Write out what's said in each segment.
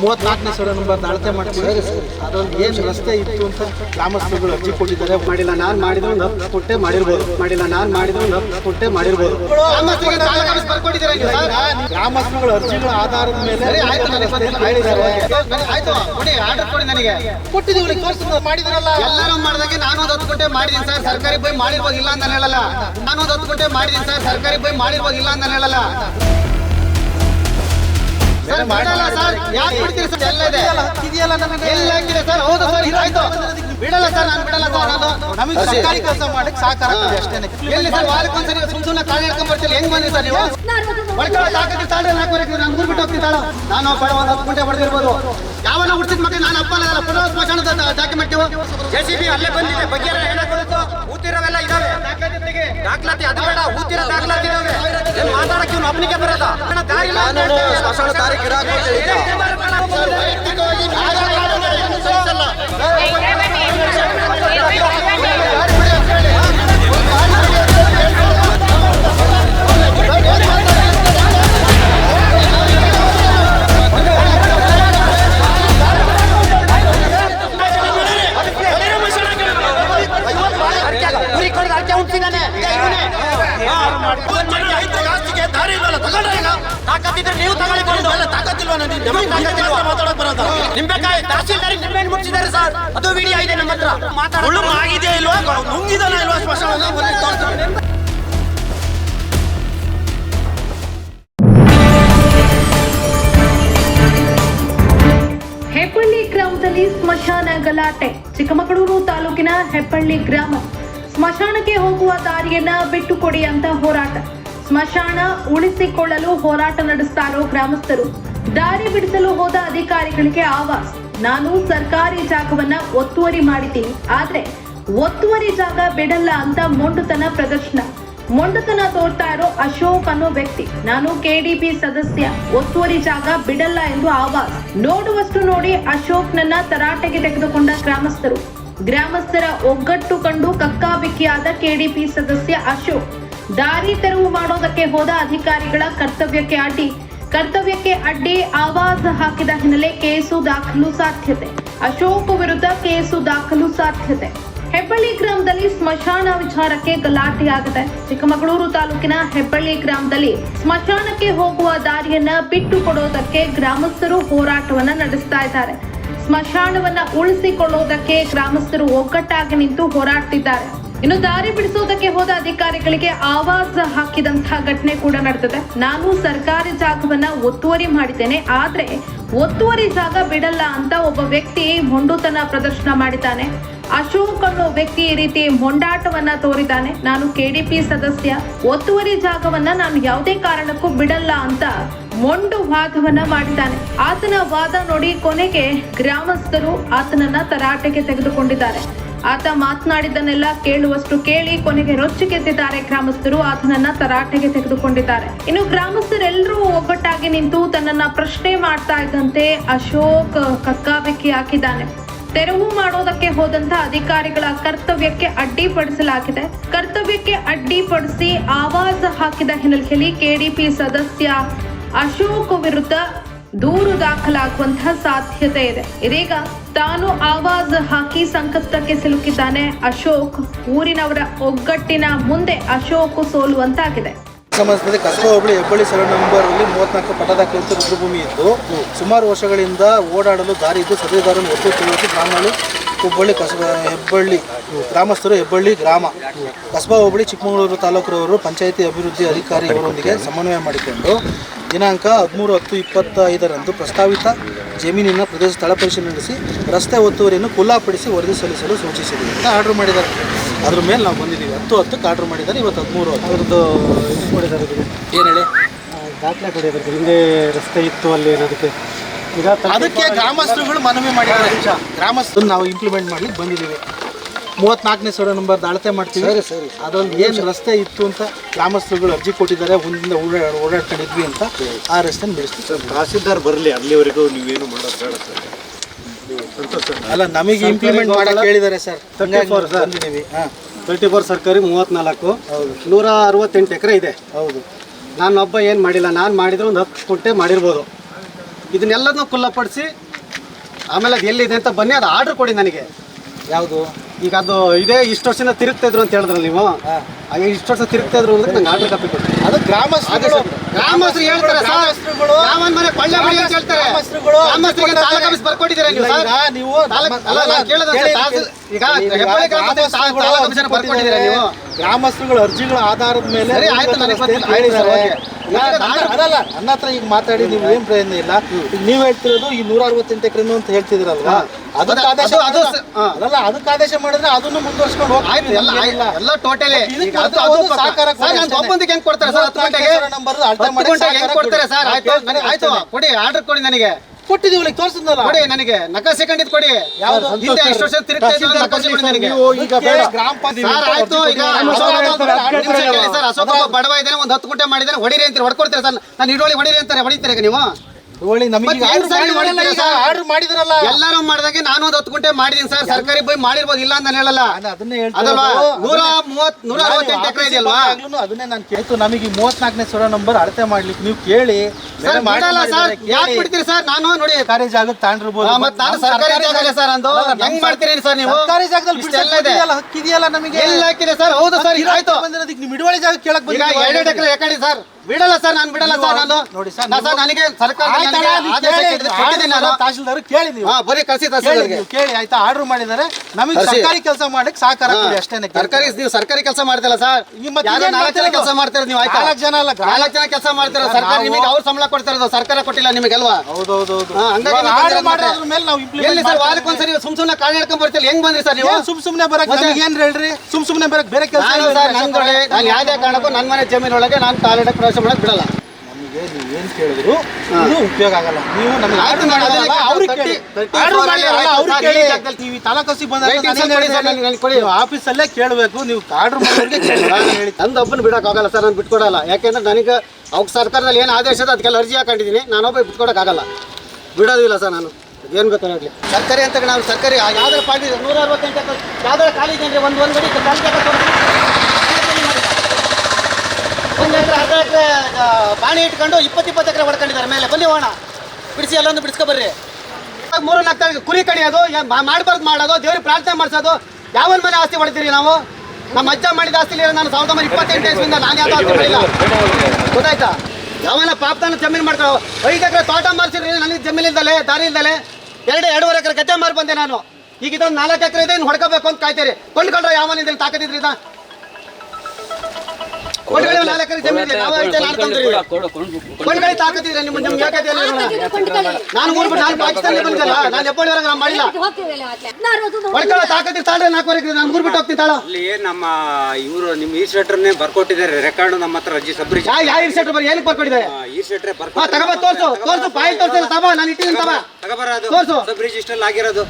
ಮೂವತ್ನಾಲ್ಕನೇ ಸಾವಿರ ನಂಬರ್ ಅಳತೆ ಮಾಡ್ತೀವಿ. ಅದೊಂದು ಏನು ರಸ್ತೆ ಇತ್ತು ಅಂತ ಗ್ರಾಮಸ್ಥರುಗಳು ಅರ್ಜಿ ಕೊಟ್ಟಿದ್ದಾರೆ. ಮಾಡಿಲ್ಲ ನಾನು ಮಾಡಿದ್ರೆ ಒಂದು ಹತ್ತು ಕೊಟ್ಟೆ ಮಾಡಿರ್ಬೋದು. ಮಾಡಿಲ್ಲ ನಾನು ಮಾಡಿದ್ರೆ ಒಂದು ಹತ್ತು ಪುಟ್ಟೆ ಮಾಡಿರ್ಬೋದು. ಗ್ರಾಮಸ್ಥರುಗಳ ಅರ್ಜಿಗಳ ಆಧಾರದ ಮೇಲೆ ಎಲ್ಲರೂ ಮಾಡಿದಾಗ ನಾನು ಒಂದು ಹತ್ತು ಕೊಟ್ಟೆ ಮಾಡಿದ್ದೀನಿ ಸರ್. ಸರ್ಕಾರಿ ಬೈ ಮಾಡಿರ್ಬೋದು ಇಲ್ಲ ಅಂತ ಹೇಳಲ್ಲ. ನಾನು ಒಂದು ಹತ್ತು ಕೊಟ್ಟೆ ಮಾಡಿದ್ದೀನಿ ಸರ್. ಸರ್ಕಾರಿ ಬೈ ಮಾಡಿರ್ಬೋದು ಇಲ್ಲ ಅಂತ ಹೇಳಲ್ಲ. ಸರ್ ಯಾಕೆ ಬಿಡ್ತೀರಿ ಸರ್? ಎಲ್ಲ ಇದೆ. ಎಲ್ಲ ಹಾಕಿದೆ ಸರ್. ಹೌದು ಸರ್? ಇದಾಯ್ತು. ಬಿಡಲ್ಲ ಸರ್ ನಾನು ಬಿಡಲ್ಲ ಸರ್ ನಾನು ನಮಗೆ ಸರ್ಕಾರಿ ಕೆಲಸ ಮಾಡಕ್ಕೆ ಸಾಕಾರ ಅಷ್ಟೇನೆ ಎಲ್ಲಿ ಸರ್ ವಾರಕ್ಕೆ ಒಂದ್ಸರಿ ಸುಮ್ ಸುಮ್ಮನೆ ಕಾಳು ಹಿಡ್ಕೊಂಡ್ ಬರ್ತೀರಿ ಹೆಂಗ್ ಬಂದ್ರಿ ಸರ್ ನೀವು ಒಳಗಡೆ ತಾಕಕ್ಕೆ ತಾಳ್ರೆ ನಾಲ್ಕು ನಾನು ಊರ್ ಬಿಟ್ಟು ಹೋಗ್ತೀನಿ ನಾನು ಬಡ ಒಂದು ಹತ್ತು ಗಂಟೆ ಹೊಡೆದಿರ್ಬೋದು ಯಾವನ ಹುಡ್ಸಿದ ಮಕ್ಕಳು ನಾನು ಅಪ್ಪ ಅಲ್ಲ ಪುನಃ ಸ್ಮಶಾನದ ಡಾಕ್ಯುಮೆಂಟ್ ಜೆ ಸಿ ಬಿ ಅಲ್ಲೇ ಬಂದಿದೆ ಬಗ್ಗೆ ಏನಾಗುತ್ತೆ ಊತಿರೋವೆಲ್ಲ ಇದಾವೆ ದಾಖಲಾತಿ ಅದು ಬೇಡ ಊತಿರೋ ದಾಖಲಾತಿ ಇದಾವೆ ಮಾತಾಡಕ್ಕೆ ಇವನು ಒಬ್ಬನಿಗೆ ಬರೋದ ದಾರಿ ಸ್ಮಶಾನ ದಾರಿ ನೀವು ತಗೊಳ್ಳಿಕೊಂಡು ತಾಕತ್ತಿಲ್ವಾ ಮಾತಾಡಕ್ ಬರೋದು. ನಿಂಬೆಕಾಯಿ ತಹಸೀಲ್ದಾರಿ ನಿಂಬೆಹಣ್ಣು ಮುಚ್ಚಿದ್ದಾರೆ ಸರ್. ಅದು ವಿಡಿಯೋ ಇದೆ ನಮ್ಮ ಹತ್ರ. ಮಾತಾಡಲು ಆಗಿದೆಯಾ ಇಲ್ವಾ? ನುಂಗಿದಾನ ಇಲ್ವಾ ಸ್ಮಶಾನ ಬನ್ನಿ ತೋರಿಸ್ತೀನಿ. ಹೆಬ್ಬಳ್ಳಿ ಗ್ರಾಮದಲ್ಲಿ ಸ್ಮಶಾನ ಗಲಾಟೆ. ಚಿಕ್ಕಮಗಳೂರು ತಾಲೂಕಿನ ಹೆಪ್ಪಳ್ಳಿ ಗ್ರಾಮ. ಸ್ಮಶಾನಕ್ಕೆ ಹೋಗುವ ದಾರಿಯನ್ನ ಬಿಟ್ಟುಕೊಡಿ ಅಂತ ಹೋರಾಟ. ಸ್ಮಶಾನ ಉಳಿಸಿಕೊಳ್ಳಲು ಹೋರಾಟ ನಡೆಸ್ತಾ ಇರೋ ಗ್ರಾಮಸ್ಥರು. ದಾರಿ ಬಿಡಿಸಲು ಹೋದ ಅಧಿಕಾರಿಗಳಿಗೆ ಆವಾಸ್. ನಾನು ಸರ್ಕಾರಿ ಜಾಗವನ್ನ ಒತ್ತುವರಿ ಮಾಡಿದ್ದೀನಿ. ಆದ್ರೆ ಒತ್ತುವರಿ ಜಾಗ ಬಿಡಲ್ಲ ಅಂತ ಮೊಂಡುತನ ಪ್ರದರ್ಶನ. ಮೊಂಡುತನ ತೋರ್ತಾ ಇರೋ ಅಶೋಕ್ ಅನ್ನೋ ವ್ಯಕ್ತಿ. ನಾನು ಕೆಡಿಪಿ ಸದಸ್ಯ. ಒತ್ತುವರಿ ಜಾಗ ಬಿಡಲ್ಲ ಎಂದು ಆವಾಸ್. ನೋಡುವಷ್ಟು ನೋಡಿ ಅಶೋಕ್ ನನ್ನ ತರಾಟೆಗೆ ತೆಗೆದುಕೊಂಡ ಗ್ರಾಮಸ್ಥರು. ಗ್ರಾಮಸ್ಥರ ಒಗ್ಗಟ್ಟು ಕಂಡು ಕಕ್ಕಾಬಿಕ್ಕಿಯಾದ ಕೆಡಿಪಿ ಸದಸ್ಯ ಅಶೋಕ್. ದಾರಿ ತೆರವು ಮಾಡೋದಕ್ಕೆ ಹೋದ ಅಧಿಕಾರಿಗಳ ಕರ್ತವ್ಯಕ್ಕೆ ಅಡ್ಡಿ. ಕರ್ತವ್ಯಕ್ಕೆ ಅಡ್ಡಿ ಆವಾಜ್ ಹಾಕಿದ ಹಿನ್ನೆಲೆ ಕೇಸು ದಾಖಲು ಸಾಧ್ಯತೆ. ಅಶೋಕ್ ವಿರುದ್ಧ ಕೇಸು ದಾಖಲು ಸಾಧ್ಯತೆ. ಹೆಬ್ಬಳ್ಳಿ ಗ್ರಾಮದಲ್ಲಿ ಸ್ಮಶಾನ ವಿಚಾರಕ್ಕೆ ಗಲಾಟೆಯಾಗಿದೆ. ಚಿಕ್ಕಮಗಳೂರು ತಾಲೂಕಿನ ಹೆಬ್ಬಳ್ಳಿ ಗ್ರಾಮದಲ್ಲಿ ಸ್ಮಶಾನಕ್ಕೆ ಹೋಗುವ ದಾರಿಯನ್ನ ಬಿಟ್ಟು ಕೊಡೋದಕ್ಕೆ ಗ್ರಾಮಸ್ಥರು ಹೋರಾಟವನ್ನ ನಡೆಸ್ತಾ ಇದ್ದಾರೆ. ಸ್ಮಶಾನವನ್ನ ಉಳಿಸಿಕೊಳ್ಳೋದಕ್ಕೆ ಗ್ರಾಮಸ್ಥರು ಒಗ್ಗಟ್ಟಾಗಿ ನಿಂತು ಹೋರಾಡ್ತಿದ್ದಾರೆ. ಇನ್ನು ದಾರಿ ಬಿಡಿಸೋದಕ್ಕೆ ಹೋದ ಅಧಿಕಾರಿಗಳಿಗೆ ಆವಾಜ್ ಹಾಕಿದಂತಹ ಘಟನೆ ಕೂಡ ನಡೆದಿದೆ. ನಾನು ಸರ್ಕಾರಿ ಜಾಗವನ್ನ ಒತ್ತುವರಿ ಮಾಡಿದ್ದೇನೆ, ಆದ್ರೆ ಒತ್ತುವರಿ ಜಾಗ ಬಿಡಲ್ಲ ಅಂತ ಒಬ್ಬ ವ್ಯಕ್ತಿ ಮೊಂಡುತನ ಪ್ರದರ್ಶನ ಮಾಡಿದ್ದಾನೆ. ಅಶೋಕ್ ಅನ್ನೋ ವ್ಯಕ್ತಿ ಈ ರೀತಿ ಮೊಂಡಾಟವನ್ನ ತೋರಿದ್ದಾನೆ. ನಾನು ಕೆಡಿಪಿ ಸದಸ್ಯ, ಒತ್ತುವರಿ ಜಾಗವನ್ನ ನಾನು ಯಾವುದೇ ಕಾರಣಕ್ಕೂ ಬಿಡಲ್ಲ ಅಂತ ಮೊಂಡು ವಾದವನ್ನ ಮಾಡಿದ್ದಾನೆ. ಆತನ ವಾದ ನೋಡಿ ಕೊನೆಗೆ ಗ್ರಾಮಸ್ಥರು ಆತನನ್ನ ತರಾಟೆಗೆ ತೆಗೆದುಕೊಂಡಿದ್ದಾರೆ. ಆತ ಮಾತನಾಡಿದ್ದನ್ನೆಲ್ಲ ಕೇಳುವಷ್ಟು ಕೇಳಿ ಕೊನೆಗೆ ರೊಚ್ಚಿಗೆದ್ದಿದ್ದಾರೆ ಗ್ರಾಮಸ್ಥರು. ಆತನನ್ನ ತರಾಟೆಗೆ ತೆಗೆದುಕೊಂಡಿದ್ದಾರೆ. ಇನ್ನು ಗ್ರಾಮಸ್ಥರೆಲ್ಲರೂ ಒಗ್ಗಟ್ಟಾಗಿ ನಿಂತು ತನ್ನನ್ನ ಪ್ರಶ್ನೆ ಮಾಡ್ತಾ ಇದ್ದಂತೆ ಅಶೋಕ್ ಕಕ್ಕಾಬಿಕ್ಕಿ ಹಾಕಿದ್ದಾನೆ. ತೆರವು ಮಾಡೋದಕ್ಕೆ ಹೋದಂತ ಅಧಿಕಾರಿಗಳ ಕರ್ತವ್ಯಕ್ಕೆ ಅಡ್ಡಿಪಡಿಸಲಾಗಿದೆ. ಕರ್ತವ್ಯಕ್ಕೆ ಅಡ್ಡಿಪಡಿಸಿ ಆವಾಜ್ ಹಾಕಿದ ಹಿನ್ನೆಲೆಯಲ್ಲಿ ಕೆಡಿಪಿ ಸದಸ್ಯ ಅಶೋಕ್ ವಿರುದ್ಧ ದೂರು ದಾಖಲಾಗುವಂತಹ ಸಾಧ್ಯತೆ ಇದೆ. ಇದೀಗ ತಾನು ಆವಾಜ್ ಹಾಕಿ ಸಂಕಷ್ಟಕ್ಕೆ ಸಿಲುಕಿದ್ದಾನೆ. ಅಶೋಕ್ ಊರಿನವರ ಒಗ್ಗಟ್ಟಿನ ಮುಂದೆ ಅಶೋಕ್ ಸೋಲುವಂತಾಗಿದೆ. ಸಂಬಂಧಿಸಿದ ಕಸಬಾ ಹೋಬಳಿ ಹೆಬ್ಬಳ್ಳಿ ಸರ ನಂಬರ್ ಅಲ್ಲಿ ಮೂವತ್ನಾಲ್ಕು ಪಟ್ಟದಾಖಲಿತ ರುದ್ರಭೂಮಿ ಇದ್ದು ಸುಮಾರು ವರ್ಷಗಳಿಂದ ಓಡಾಡಲು ದಾರಿ ಇದ್ದು ಸದಸ್ಯರನ್ನು ಒತ್ತು ತಿಳಿಸಿ ಬ್ರಾಹ್ಮಣಿ ಹುಬ್ಬಳ್ಳಿ ಕಸಬಾ ಹೆಬ್ಬಳ್ಳಿ ಗ್ರಾಮಸ್ಥರು ಹೆಬ್ಬಳ್ಳಿ ಗ್ರಾಮ, ಕಸಬಾ ಹೋಬಳಿ ಚಿಕ್ಕಮಗಳೂರು ತಾಲೂಕಿನವರು, ಪಂಚಾಯಿತಿ ಅಭಿವೃದ್ಧಿ ಅಧಿಕಾರಿಗಳೊಂದಿಗೆ ಸಮನ್ವಯ ಮಾಡಿಕೊಂಡು ದಿನಾಂಕ ಹದಿಮೂರು ಹತ್ತು ಇಪ್ಪತ್ತೈದರಂದು ಪ್ರಸ್ತಾವಿತ ಜಮೀನಿನ ಪ್ರದೇಶ ಸ್ಥಳ ಪರಿಶೀಲನೆ ನಡೆಸಿ ರಸ್ತೆ ಒತ್ತುವರಿಯನ್ನು ಖುಲ್ಲಾಪಡಿಸಿ ವರದಿ ಸಲ್ಲಿಸಲು ಸೂಚಿಸಿದೆ ಅಂತ ಆರ್ಡರ್ ಮಾಡಿದ್ದಾರೆ. ಅದ್ರ ಮೇಲೆ ನಾವು ಬಂದಿದ್ದೀವಿ. ಹತ್ತು ಹತ್ತಕ್ಕೆ ಆರ್ಡರ್ ಮಾಡಿದ್ದಾರೆ. ಇವತ್ತು ಹದಿಮೂರು ಅವ್ರದ್ದು ಇದು ಕೊಡಿದ್ದಾರೆ. ಏನು ಹೇಳಿ? ದಾಖಲೆ ಕೊಡಿದ್ದಾರೆ ಹಿಂದೆ ರಸ್ತೆ ಇತ್ತು ಅಲ್ಲಿ ಇರೋದಕ್ಕೆ. ಅದಕ್ಕೆ ಗ್ರಾಮಸ್ಥರುಗಳು ಮನವಿ ಮಾಡಿದ್ದಾರೆ. ಗ್ರಾಮಸ್ಥರು ನಾವು ಇಂಪ್ಲಿಮೆಂಟ್ ಮಾಡಲಿಕ್ಕೆ ಬಂದಿದ್ದೀವಿ. ಮೂವತ್ನಾಲ್ಕನೇ ಸಾವಿರ ನಂಬರ್ ಅಳತೆ ಮಾಡ್ತೀವಿ. ಅದೊಂದು ಏನು ರಸ್ತೆ ಇತ್ತು ಅಂತ ಗ್ರಾಮಸ್ಥರುಗಳು ಅರ್ಜಿ ಕೊಟ್ಟಿದ್ದಾರೆ ಮುಂದಿನ ಓಡಾ ಓಡಾಡ್ಕೊಂಡಿದ್ವಿ ಅಂತ ಆ ರಸ್ತೆನ ಬಿಡಿಸ್ತೀವಿ. ತಹಸೀಲ್ದಾರ್ ಬರಲಿ ಅಲ್ಲಿವರೆಗೂ ನೀವೇನು ಮಾಡೋದು ಬೇಡ ಸರ್. ಅಲ್ಲ ನಮಗೆ ಇಂಪ್ಲಿಮೆಂಟ್ ಮಾಡಕ್ಕೆ ಹೇಳಿದ್ದಾರೆ ಸರ್. Thirty four sir. ಹಾಂ. ತರ್ಟಿ ಫೋರ್ ಸರ್ಕಾರಿ ಮೂವತ್ತ್ನಾಲ್ಕು ಹೌದು. ನೂರ ಅರವತ್ತೆಂಟು ಎಕರೆ ಇದೆ. ಹೌದು. ನಾನು ಒಬ್ಬ ಏನು ಮಾಡಿಲ್ಲ ನಾನು ಮಾಡಿದ್ರೆ ಒಂದು ಹತ್ತು ಕೊಟ್ಟೆ ಮಾಡಿರ್ಬೋದು. ಇದನ್ನೆಲ್ಲದನ್ನೂ ಕುಲ್ಲಪಡಿಸಿ ಆಮೇಲೆ ಅದು ಎಲ್ಲಿದೆ ಅಂತ ಬನ್ನಿ ಅದು ಆರ್ಡ್ರ್ ಕೊಡಿ ನನಗೆ. ಯಾವುದು? ಈಗ ಅದು ಇದೇ ಇಷ್ಟು ವರ್ಷದಿಂದ ತಿರುಗ್ತಾ ಇದ್ರು ಅಂತ ಹೇಳಿದ್ರಲ್ಲ ನೀವು? ಹಾಗೆ ಇಷ್ಟು ವರ್ಷ ತಿರುಗ್ತಾ ಇದ್ರು ಅಂದ್ರೆ ನಂಗೆ ಆರ್ಡರ್ ಕಾಪಿ ಕೊಡಿ. ಅದು ಗ್ರಾಮಸ್ಥರು. ಗ್ರಾಮಸ್ಥರು ಹೇಳ್ತಾರೆ ಗ್ರಾಮಸ್ಥರುಗಳು ಗ್ರಾಮದ ಮನೆ ಕೊಳ್ಳೆ ಮನೆ ಅಂತ ಹೇಳ್ತಾರೆ. ಗ್ರಾಮಸ್ಥರಿಗೆ ತಾಲೂಕು ಆಫೀಸ್ ಬರ್ಕೊಟ್ಟಿದ್ದೀರಾ ನೀವು ಸರ್? ನೀವು ಅಲ್ಲ, ನಾನು ಕೇಳಿದ ಕೇಳಿ- ಈಗ ಹೆಬ್ಬಳ್ಳಿ ಗ್ರಾಮ ಪಂಚಾಯತ್ ಗ್ರಾಮಸ್ಥರುಗಳು ತಾಲೂಕು ಆಫೀಸರ್ ಬರ್ಕೊಟ್ಟಿದ್ದೀರಾ ನೀವು? ಗ್ರಾಮಸ್ಥರುಗಳ ಅರ್ಜಿಗಳ ಆಧಾರದ ಮೇಲೆ ಸರಿ, ಆಯ್ತು, ನನಗೆ ಹೇಳಿದ್ದಾರೆ ಹೇಳಿ ಸರ್, ಓಕೆ. ನನ್ನ- ಅದಲ್ಲ ನನ್ನ ಹತ್ರ ಈಗ ಮಾತಾಡಿ ನೀವು ಏನ್ ಪ್ರಯೋಜನ ಇಲ್ಲ? ಈಗ ನೀವ್ ಹೇಳ್ತಿರೋದು ಈ ನೂರ ಅರವತ್ತೆಂಟು ಎಕರೆನು ಅಂತ ಹೇಳ್ತಿದ್ರಲ್ವಾ? ಅದಕ್ಕೆ ಆದೇಶ. ಅದಲ್ಲ ಅದಕ್ಕೆ ಆದೇಶ ಮಾಡಿದ್ರೆ ಅದನ್ನು ಮುಂದುವರ್ಸ್ಕೊಂಡು ಆಯ್ತು ಎಲ್ಲ ಟೋಟಲಿ. ಸಹಕಾರ ಒಬ್ಬಂದಿಗೆ ಹೆಂಗ್ ಕೊಡ್ತಾರೆ ಸರ್ ಹತ್ತು ಗಂಟೆಗೆ? ಮೂವತ್ನಾಲ್ಕು ನಂಬರ್ ಅಳತೆ ಹತ್ತು ಮಾಡಿ ಗಂಟೆಗೆ ಹೆಂಗ್ ಕೊಡ್ತಾರೆ ಸರ್? ಆಯ್ತು. ಕೊಡಿ ಆರ್ಡರ್ ಕೊಡಿ ನನಗೆ. ಕೊಟ್ಟಿದೀವಲ್ಲ ತೋರಿಸಿದ್ನಲ್ಲ? ಕೊಡಿ ನನಗೆ. ಕಂಡಿದ್ ಕೊಡಿ. ಯಾವ್ದು? ಹಿಂದೆ ಎಷ್ಟು ವರ್ಷ ತಿರುಗ್ತಾ ಇದ್ರು ನಕಾಸೆ ಕೊಡಿ ನನಗೆ. ಈಗ ಬೇಡ. ಗ್ರಾಮ ಪಂಚಾಯತ್ ಸರ್ ಆಯ್ತು ಈಗ ಸರ್ ಅಶೋಕ ಬಡವ ಇದ್ದಾನೆ ಒಂದು ಹತ್ತು ಗುಂಟೆ ಮಾಡಿದ್ದಾನೆ ಹೊಡಿರಿ ಅಂತೀರಿ ಹೊಡ್ಕೊಡ್ತೀರಾ ಸರ್? ನಾನು ಇಡೋಳಿ ಹೊಡಿರಿ ಅಂತಾರೆ ಹೊಡಿತೀರ ನೀವು? ಹೇಳಿ ನಮಗೆ ಮತ್ತೆ ಏನ್ ಸರ್ ನೀವು ಮಾಡಿದ್ದೀರಾ? ಆರ್ಡರ್ ಮಾಡಿದ್ರಲ್ಲ? ಎಲ್ಲರೂ ಮಾಡಿದಾಗೆ ನಾನು ಒಂದು ಹತ್ತು ಗುಂಟೆ ಮಾಡಿದೀನಿ ಸರ್. ಸರ್ಕಾರಿ ಬೈ ಮಾಡಿರ್ಬೋದು ಇಲ್ಲ ಅಂತ ನಾನು ಹೇಳಲ್ಲ. ನಾನು ಅದನ್ನೇ ಹೇಳ್ತಾ ಅದಲ್ವಾ? ಇರೋದು. ನೂರ ಮೂವತ್ ನೂರ ನಾನು ಅರವತ್ತೆಂಟು ಎಕರೆ ಆಫೀಸಿಗೆ ಇದೆಯಲ್ವಾ? ಬಂದಾಗ್ಲೂನು ಅದನ್ನೇ ನಾನು ಕೇಳ್ತು. ನಮಗೆ ಮೂವತ್ನಾಲ್ಕನೇ ಸೊರ ನಂಬರ್ ಅಳತೆ ಮಾಡ್ಲಿಕ್ಕೆ ನೀವು ಕೇಳಿ. ಸರ್ ಬೇರೆ ಮಾಡಿ ಬಿಡಲ್ಲ ಸರ್. ಮಾಡಿದ್ದಾರೆ, ಯಾಕೆ ಕೇಳಿ. ಬಿಡ್ತೀರಿ ಸರ್? ನಾನು ನೋಡಿ ಸರ್ಕಾರಿ ಜಾಗಕ್ಕೆ ತಾಂಡಿರ್ಬೋದು. ಮತ್ತ್ ನಾನು ಸರ್ಕಾರಿ ಜಾಗ ಸರ್ ಅಂದು. ಹೆಂಗ್ ಮಾಡ್ತೀರಿ ಸರ್ ನೀವು? ಸರ್ಕಾರಿ ಜಾಗದಲ್ಲಿ ಇಷ್ಟೆಲ್ಲ ಇದೆ. ಹಕ್ಕಿದೆಯಲ್ಲ ನಮಗೆ? ಎಲ್ಲ ಹಾಕಿದೆ ಸರ್. ಹೌದು ಸರ್ ಈಗ ಆಯ್ತು. ಬಂದಿರೋದಕ್ಕೆ ನೀವು ಹಿಡುವಳಿ ಜಾಗ ಕೇಳಕ್ ಈಗ ಎರಡೆರಡು ಎಕರೆ ಯಾಕಡಿ ಸರ್. ಬಿಡಲ್ಲ ಸರ್ ನಾನು ಬಿಡಲ್ಲ ಸರ್ ನಾನು. ನೋಡಿ ಸರ್, ಸರ್ ನನಗೆ ಸರ್ಕಾರ ತಹಶೀಲ್ದಾರ್ ಕೇಳಿ ನೀವು. ಹಾ ಬರೀ ಕಳ್ಸಿ ಕೇಳಿ ಆಯ್ತಾ ಆರ್ಡರ್ ಮಾಡಿದ್ದಾರೆ. ನಮಗೆ ಸರ್ಕಾರಿ ಕೆಲಸ ಮಾಡಕ್ ಸಹಕಾರ ಅಷ್ಟೇ ಅಷ್ಟೇನೆ ಸರ್ಕಾರಿ ನೀವು ಸರ್ಕಾರಿ ಕೆಲಸ ಮಾಡ್ತಿಲ್ಲ ಸರ್? ನಿಮ್ಮ ನಾಲ್ಕು ಜನ ಕೆಲಸ ಮಾಡ್ತಾರೆ ನೀವು ಆಯ್ತಾ? ನಾಲ್ಕು ಜನ ಅಲ್ಲ, ನಾಲ್ಕು ಜನ ಕೆಲಸ ಮಾಡ್ತಾರೆ ಸರ್ಕಾರ ನಿಮಗೆ ಅವ್ರು ಸಂಬಳ ಕೊಡ್ತಾರ ಇರೋದು ಸರ್ಕಾರ ಕೊಟ್ಟಿಲ್ಲ ನಿಮಗೆ ಅಲ್ವಾ? ಹಂಗಾಗಿ ಆರ್ಡರ್ ಬಂದಿರೋದು ಮಾಡೋದ್ರ ಮೇಲೆ ನಾವು ಎಲ್ಲಿ ಇಂಪ್ಲಿಮೆಂಟ್ ಸರ್ ವಾರಕ್ಕೆ ಒಂದ್ಸರಿ ಸುಮ್ ಸುಮ್ನೆ ಕಾಲ ಹಿಡ್ಕೊಂಡ್ ಬರ್ತಿಲ್ಲ ಹೆಂಗ್ ಬಂದ್ರಿ ಸರ್ ನೀವು? ಸುಮ್ ಸುಮ್ಮನೆ ಬರಕ್ಕೆ? ನಮಗೆ ಏನ್ ಹೇಳ್ರಿ? ಸುಮ್ ಸುಮ್ನೆ ಬರಕ್ ಬೇರೆ ಕೆಲಸ ನಾನು ಯಾವುದೇ ಕಾರಣಕ್ಕೂ ನನ್ನ ಮನೆ ಜಮೀನೊಳಗೆ ನಾನು ಕಾಲಿಡಕ್ಕೆ ಪ್ರವೇಶ ಮಾಡಕ್ ಬಿಡಲ್ಲ. ನಮಗೆ ನೀವು ಏನ್ ಕೇಳಿದ್ರು ಇದು ಉಪಯೋಗ ಆಗಲ್ಲ. ನೀವು ನಮಗೆ ಆರ್ಡರ್ ಮಾಡೋದಲ್ಲ ಅವ್ರಿಗೆ ಕೇಳಿ. ಆರ್ಡರ್ ಮಾಡಿರಲ್ಲ ಅವ್ರಿಗೆ ಸರ್, ಕೇಳಿ. ನೀವು ತಾಲೂಕಸಿ ಕೊಡಿ. ಆಫೀಸಲ್ಲೇ ಕೇಳಬೇಕು ನೀವು ಆರ್ಡರ್ ಮಾಡೋರಿಗೆ ಕೇಳಿ. ನಾನು ಹೇಳಿ ನಂದು ಒಬ್ಬನ ಬಿಡೋಕ್ಕಾಗಲ್ಲ ಸರ್ ನಾನು ಬಿಟ್ಕೊಡಲ್ಲ. ಯಾಕೆಂದ್ರೆ ನನಗೆ ಅವ್ಕೆ ಸರ್ಕಾರದಲ್ಲಿ ಏನು ಆದೇಶ ಇದೆ ಅದಕ್ಕೆಲ್ಲ ಅರ್ಜಿ ಹಾಕೊಂಡಿದ್ದೀನಿ. ನಾನೊಬ್ಬ ಬಿಟ್ಕೊಡಕ್ಕಾಗಲ್ಲ ಬಿಡೋದಿಲ್ಲ ಸರ್ ನಾನು. ಏನು ಬೇಕಾಗಲಿ ಸರ್ಕಾರಿ ಅಂತ ನಾವು ಸರ್ಕಾರಿ ಯಾವ್ದಾರ ಪಾರ್ಟಿ ನೂರ ಅರವತ್ತೆಂಟು ಯಾವ್ದಾರು ಖಾಲಿ ಇದೆ ಒಂದು ಒಂದು ಗಡಿ ಖಾಲಿ ಜಾಗ ತೋರಿಸಿ. ಒಂದು ಎಕರೆ ಪಾಣಿ ಇಟ್ಕೊಂಡು ಇಪ್ಪತ್ತು ಇಪ್ಪತ್ತು ಎಕರೆ ಹೊಡ್ಕೊಂಡಿದ್ದಾರೆ ಮೇಲೆ. ಬನ್ನಿ ಹೋಣ ಬಿಡಿಸಿ ಎಲ್ಲೊಂದು ಬಿಡಿಸ್ಕೊ ಬರ್ರಿ. ಮೂರು ನಾಲ್ಕು ಕುರಿ ಕಡಿಯೋದು ಮಾಡಬಾರ್ದು ಮಾಡೋದು, ದೇವ್ರಿಗೆ ಪ್ರಾರ್ಥನೆ ಮಾಡಿಸೋದು. ಯಾವನ್ ಮನೆ ಆಸ್ತಿ ಹೊಡಿತೀರಿ ನಾವು? ನಮ್ಮ ಅಜ್ಜ ಮಾಡಿದ ಆಸ್ತಿ ನಾನು ಸಾವಿರದ ಒಂಬೈನೂರ ಇಪ್ಪತ್ತೆಂಟು ಇಸ್ವಿಯಿಂದ ನಾನು ಯಾವ್ದು ಆಸ್ತಿ ಮಾಡಿಲ್ಲ. ಗೊತ್ತಾಯ್ತಾ? ಯಾವನ ಪಾಪನ ಜಮೀನು ಮಾಡ್ಕೊ ಐದು ಎಕರೆ ತೋಟ ಮಾರ್ಸಿದ್ರಿ ನನಗೆ ಜಮೀನು ಇಲ್ದಲೆ, ದಾರಿ ಇಲ್ದಲೆ? ಎರಡು, ಎರಡೂವರೆ ಎಕರೆ ಗದ್ದೆ ಮಾರಿ ಬಂದೆ ನಾನು. ಈಗ ಇದೊಂದು ನಾಲ್ಕು ಎಕರೆ ಇದೆ, ಇನ್ನು ಹೊಡ್ಕೋಬೇಕು ಅಂತ ಕಾಯ್ತೀರಿ ಕೊಂಡ್ಕೊಂಡ್ರೆ ಯಾವನಿಂದ ತಾಕತ್ತಿದ್ರಿ ನಾವು ಐತೆ ನಾನು ತಂದ್ರಿ. ತಾಕತ್ತಿದ್ರೆ ನಿಮ್ಮ ನಿಮ್ಗೆ ನಾನು ಊರ್ಬಿಟ್ಟು ನಾನು ಪಾಕಿಸ್ತಾನ ಬಂದಿಲ್ಲ ನಾನು ಎಪ್ಪಳಿವರೆಗೆ ನಾನು ಮಾಡಿಲ್ಲ. ಒಳ್ಕೊಳ್ಳೋ ತಾಕತ್ತಿ ತಾಳ್ರೆ ನಾಲ್ಕುವರೆಗೆ ನಾನು ಊರ್ಬಿಟ್ಟು ಹೋಗ್ತೀನಿ ತಾಳ. ಅಲ್ಲಿ ನಮ್ಮ ಇವರು ನಿಮ್ಮ ಈ ಶೆಟ್ರನ್ನೇ ಬರ್ಕೊಟ್ಟಿದ್ದಾರೆ. ರೆಕಾರ್ಡ್ ನಮ್ಮ ಹತ್ರ ಅಜ್ಜಿ ಸಬ್ರಿಜ್ ಯಾ ಯಾವ ಇರ್ಸೆಟ್ರು ಬರ್ ಏನಕ್ಕೆ ಬರ್ಕೊಂಡಿದ್ದಾರೆ ಈ ಶೆಟ್ರೆ ತಗೋಬ ತೋರ್ಸು. ತೋರ್ಸು ಫೈಲ್ ತೋರ್ಸು ನಾನು ಇಟ್ಟಿದ್ದೀನಿ ತಗೋಬರೋದು ತೋರ್ಸು. ಆಗಿರೋದು.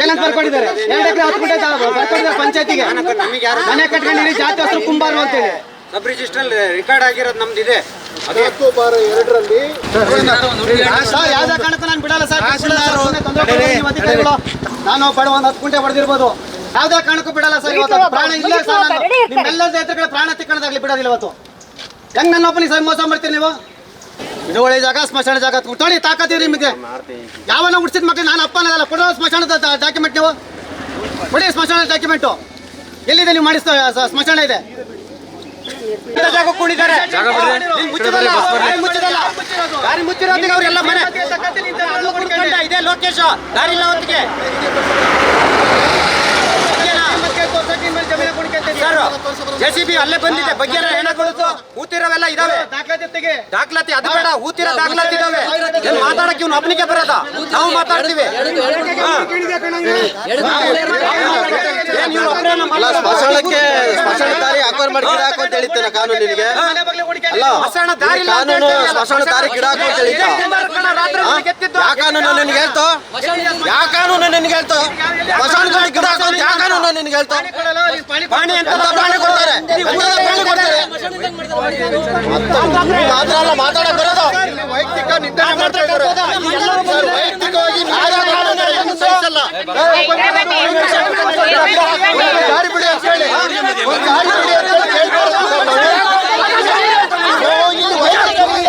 ಏನಂತ ಬರ್ಕೊಂಡಿದ್ದಾರೆ ಎರಡು ಎಕರೆ ಹತ್ತು ಗುಂಟೆ ಬರ್ಕೊಂಡಿದ್ದಾರೆ ಪಂಚಾಯತಿಗೆ. ನಮಗೆ ಯಾರು ಮನೆ ಕಟ್ಕೊಂಡಿರಿ ಜಾತಿ ಹಸ್ರು ಕುಂಬಾರು ಅಂತೇಳಿ. ಸಬ್ರಿಜ್ ಇಷ್ಟಲ್ಲಿ ರೆಕಾರ್ಡ್ ಆಗಿರೋದು ನಮ್ದು ಇದೆ ಅದು ಸರ್ ಯಾವ್ದೇ ಕಾರಣಕ್ಕೂ ನಾನು ಬಿಡಲ್ಲ ಸರ್. ನಾನು ಬಡ ಒಂದು ಹತ್ತು ಗುಂಟೆ ಹೊಡೆದಿರ್ಬೋದು ಯಾವ್ದೇ ಕಾರಣಕ್ಕೂ ಬಿಡಲ್ಲ ಸರ್ ಇವತ್ತು. ಪ್ರಾಣ ಇಲ್ಲ ಸರ್ ನಾನು. ನಿಮ್ಮೆಲ್ಲರ ಎದುರುಗಡೆ ಪ್ರಾಣ ತಿಕ್ಕಣದಾಗ್ಲಿ ಬಿಡೋದಿಲ್ಲ ಇವತ್ತು. ಹೆಂಗ್ ನನ್ನ ಒಬ್ಬನಿಗೆ ಸರ್ ಮೋಸ ಮಾಡ್ತೀರಿ ನೀವು? ಇಡುವಳಿ ಜಾಗ ಸ್ಮಶಾನ ಜಾಗ ತೊಳಿ ತಾಕತ್ತೀವಿ ನಿಮಗೆ. ಯಾವನ ಹುಡ್ಸಿದ ಮಕ್ಕಳು ನಾನು ಅಪ್ಪ ಅನ್ನೋದಲ್ಲ ಕೊಡೋ ಸ್ಮಶಾನದ ಡಾಕ್ಯುಮೆಂಟ್ ನೀವು. ಕೊಡಿ ಸ್ಮಶಾನದ ಡಾಕ್ಯುಮೆಂಟು ಎಲ್ಲಿದೆ ನೀವು ಮಾಡಿಸ್ತಾ ಸ್ಮಶಾನ ಇದೆ? ಜಾಗ ಕೂಡಿದ್ದಾರೆ ಇಲ್ಲಿ ಮುಚ್ಚಿದಲ್ಲ, ದಾರಿ ಮುಚ್ಚಿದಲ್ಲ. ದಾರಿ ಮುಚ್ಚಿರೋದಿಗೆ ಅವ್ರೆಲ್ಲ ಮನೆ. ಇದೆ ಲೋಕೇಶ್. ದಾರಿ ಇಲ್ಲ ಅವತ್ತಿಗೆ. ಸರ್ ಜೆ ಸಿ ಬಿ ಅಲ್ಲೇ ಬಂದಿದೆ ಬಗ್ಗೆ ಹೂತಿರವೆಲ್ಲ ಊತಿರೋವೆಲ್ಲ ಇದಾವೆ ದಾಖಲಾತಿ ಅದು ಬೇಡ ಊತಿರೋ ದಾಖಲಾತಿ ಇದಾವೆ ಏನ್ ಮಾತಾಡಕ್ಕೆ ಇವ್ನು ಒಬ್ಬನಿಗೆ ಬರೋದ ನಾವು ಮಾತಾಡ್ತೀವಿ ಸ್ಮಶಾನಕ್ಕೆ ಸ್ಮಶಾನ ದಾರಿ ಅಕ್ವೈರ್ ಮಾಡಿ ಗಿಡ ಹಾಕು ಅಂತ ಹೇಳಿದ್ದೇನೆ ಕಾನೂನು ನಿನಗೆ ಅಲ್ಲ ಸ್ಮಶಾನ ದಾರಿ ಅಂತ ಕಾನೂನು ಹೇಳ್ತೀಯಲ್ಲ. ಸ್ಮಶಾನ ದಾರಿ ಗಿಡ ಹಾಕು ಅಂತ ಹೇಳಿದ್ದ ಕಾನೂನು ನಿನ್ಗೆ ಹೇಳ್ತೋ ಯಾ ಕಾನೂನು ನಿನ್ಗೆ ಹೇಳ್ತೋ ಸ್ಮಶಾನ ದಾರಿ ಗಿಡ ಹಾಕು ಕಾನೂನು ನಿನ್ಗೆ ಹೇಳ್ತೋ ಪಾಣಿ ಅಂತ ಎಂತ ಪ್ರಾಣಿ ಕೊಡ್ತಾರೆ? ಎಂತ ಪ್ರಾಣಿ ಕೊಡ್ತಾರೆ? ನೀವು ಮಾತ್ರ ಅಲ್ಲ ಮಾತಾಡಕ್ ಬರೋದು ವೈಯಕ್ತಿಕ ಮಾಡ್ತಾ ಇದ್ದಾರೆ. ವೈಯಕ್ತಿಕವಾಗಿ ಬಿಡಿ ಅಂತ ಹೇಳಿ. ಬಿಡಿ ಅಂತ ಹೇಳಿ ಕೇಳ್ಕೊಳ್ತಾರೆ. ನೀವು ಇಲ್ಲಿ ವೈಯಕ್ತಿಕವಾಗಿ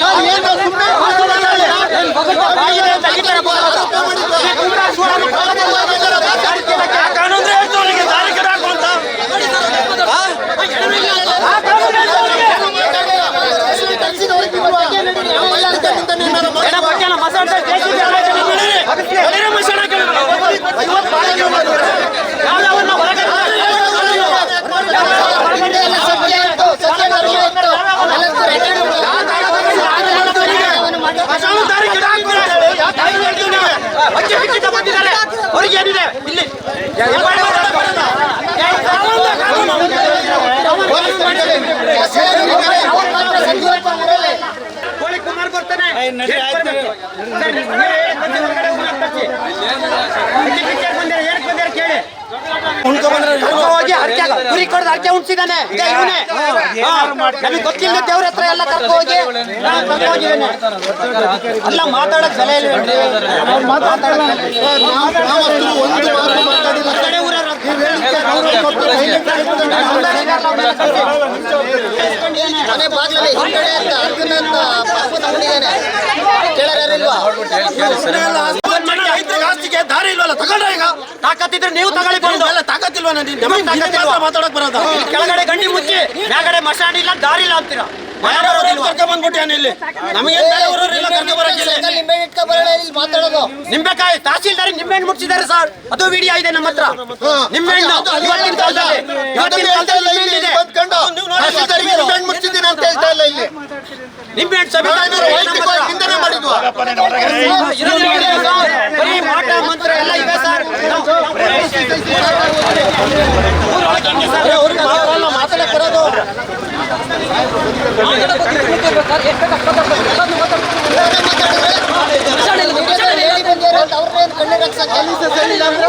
ஏன் சும்மா பாசம் வரல என் பகுதி பாயிலே தகிட்டே ಕೋಳಿ ಹೋಗಿ ಅರ್ಕೆ ಕುರಿ ಕೊಡದ ಅರ್ಕೆ ಉಣ್ಸಿದಾನೆ. ಇವನೇ. ನಮಗೆ ಗೊತ್ತಿಲ್ಲ ದೇವ್ರ ಹತ್ರ ಎಲ್ಲ ಕರ್ಕೊ ಹೋಗಿ ಮಾತಾಡಕ್ ಸಲಹೆ ಊರವ್ರು ಮನೆ ಬಾಗ್ಲಲ್ಲಿ ಹಿಂದ್ಗಡೆ ಅಂತ ಅರ್ಜುನ ಅಂತ ಪಾಪದ ಹುಡುಗಿಯಾನೆ ಕೇಳೋರಿಲ್ವಾ ರೈತರಿಗೆ ಆಸ್ತಿಗೆ ದಾರಿ ಇಲ್ವಲ್ಲ ತಗೊಂಡ್ರೆ ಈಗ. ತಾಕತ್ತಿದ್ರೆ ನೀವು ತಗೊಳ್ಳಿ. ಬಂದು ಎಲ್ಲ ತಾಕತ್ತಿಲ್ವ ನಮಗೆ ತಾಕತ್ತಿಲ್ವ ಮಾತಾಡಕ್ ಬರೋದು? ಕೆಳಗಡೆ ಗಂಡಿ ಮುಚ್ಚಿ ಮ್ಯಾಗಡೆ ಮಸಾಡಿ ಇಲ್ಲ ದಾರಿ ಇಲ್ಲ ಅಂತೀರಾ? ನಿಂಬೆಕಾಯಿ ತಹಸೀಲ್ದಾರ್ ನಿಂಬೆಹಣ್ಣು ಮುಟ್ಟಿಸಿದ್ದಾರೆ ಸರ್. ಅದು ವಿಡಿಯೋ ಇದೆ ನಮ್ಮ ಹತ್ರ. ನಿಂಬೆಹಣ್ಣು ಇವತ್ತಿನ ಕಾಲದಲ್ಲಿ ಇವತ್ತಿನ ಕಾಲದಲ್ಲಿ ನಿಂಬೆಹಣ್ಣಿದೆ. ನಿಂಬೆಹಣ್ಣು ಸಭೆ ಬರೀ ಮಾಟ ಮಂತ್ರ ಎಲ್ಲ ಇದೆ ಸರ್? ಅವ್ರಿಗೆ ಮಾತಾಡಲ್ಲ, ಮಾತಾಡಕ್ ಬರೋದು ಅವ್ರನ್ನೇನು ಕಣ್ಣಿಗೆ ಹಾಕ್ಸಕ್ಕೆ ಸರಿ ಇಲ್ಲ ಅಂದ್ರೆ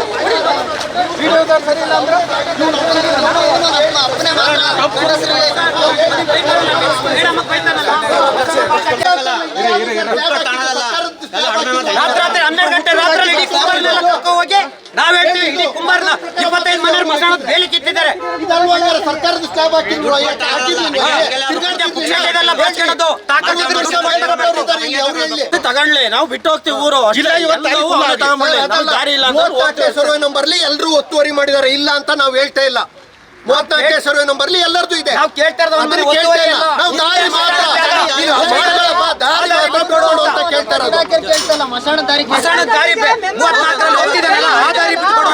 ವಿಡಿಯೋದವ್ರು ಸರಿ ಇಲ್ಲ ಅಂದ್ರೆ ಅಪ್ಪನೇ ಮಾತ್ರ ಮೇಡಮ್ ಬೈತಾನಲ್ಲ ರಾತ್ರಿ ರಾತ್ರಿ ಹನ್ನೆರಡು ಗಂಟೆ ರಾತ್ರಿ ಇಡೀ ಕುಂಬಾರನೆಲ್ಲ ಕರ್ಕೊ ಹೋಗಿ ನಾವ್ ಕುಂಬಾರನ ಇಪ್ಪತ್ತೈದು ಮನೆ ಮಸಾಣದ ಬೇಲಿ ಕಿತ್ತಿದ್ದಾರೆ. ಸರ್ಕಾರದ ಇದು ತಗೊಂಡ್ಲಿ ನಾವು ಬಿಟ್ಟು ಹೋಗ್ತೀವಿ ಊರು. ದಾರಿ ಇಲ್ಲ. ಸರ್ವೆ ನಂಬರ್ಲಿ ಎಲ್ಲರೂ ಒತ್ತುವರಿ ಮಾಡಿದ್ದಾರೆ ಇಲ್ಲ ಅಂತ ನಾವು ಹೇಳ್ತಾ ಇಲ್ಲ. ಮೂವತ್ನಾಲ್ಕನೇ ಸರ್ವೆ ನಂಬರ್ಲಿ ಎಲ್ಲರದು ಇದೆ. ನಾವು ಕೇಳ್ತಾ. ನಾವು ದಾರಿ ಮಾತ್ರ. ದಾರಿ ಮಾತ್ರ ಕೊಡೋಣ ಅಂತ ಕೇಳ್ತಾ ಇರೋದು. ಮಸಾಣದ ದಾರಿ ಬೇ- ಮೂವತ್ನಾಲ್ಕರಲ್ಲಿ ಹೋಗ್ತಿದ್ದಾರಲ್ಲ,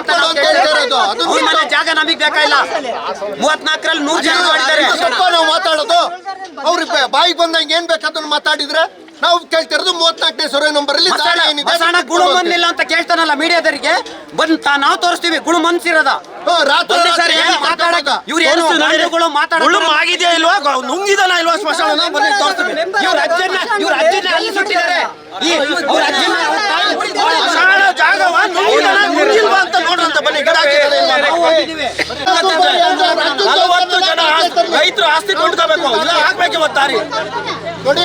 ಬಿಟ್ಕೊಡು ಅಂತ ಇರೋದು. ಅವ್ರ ಮನೆ ಜಾಗ ನಮಗ್ ಬೇಕಾಗಿಲ್ಲ ಮೂವತ್ನಾಲ್ಕರಲ್ಲಿ ನೂರು ಜನ ಮಾಡಿದ್ದಾರೆ. ಸ್ವಲ್ಪ ನಾವು ಮಾತಾಡೋದು. ಅವ್ರಿಗೆ ಬಾಯಿಗೆ ಬಂದಂಗೆ ಏನ್ ಬೇಕಾದ್ರು ಮಾತಾಡಿದ್ರೆ ನಾವು ಕೇಳ್ತಿರೋದು ಮೂವತ್ನಾಲ್ಕನೇ ಸರ್ವೆ ನಂಬರ್ ಅಲ್ಲಿ ದಾರಿ ಏನಿದೆ ಮಸಾಣ ಗುಳು ಬಂದಿಲ್ಲ ಅಂತ ಕೇಳ್ತಾನಲ್ಲ ಮೀಡಿಯಾದವರಿಗೆ? ಬಂದ್ ತಾ- ನಾವು ತೋರಿಸ್ತೀವಿ ಗುಳು ಮನ್ಸಿರೋದ. ಓ ರಾತ್ರಿ ಒಂದೇ ಸಾರಿ ಏನು ಮಾತಾಡಕ ಇವ್ರು ಏನು ಮಾತಾಡೋದು ಆಗಿದೆಯಾ ಇಲ್ವಾ? ನುಂಗಿದಾನ ಇಲ್ವಾ ಸ್ಮಶಾನ ಬನ್ನಿ ತೋರಿಸ್ತೀವಿ. ಇವ್ರ ಅಜ್ಜನ ಇವ್ರ ಅಜ್ಜನ ಅಲ್ಲಿ ಸುಟ್ಟಿದ್ದಾರೆ. ಅಂತ ನೋಡ್ರಂತ ಬನ್ನಿ ಗಿಡ. ನಲವತ್ತು ಜನ ರೈತರು ಆಸ್ತಿ ಕೊಂಡ್ಕೋಬೇಕು ಇಲ್ಲ ಹಾಕ್ಬೇಕು ಇವತ್ತು ದಾರಿ ನೋಡಿ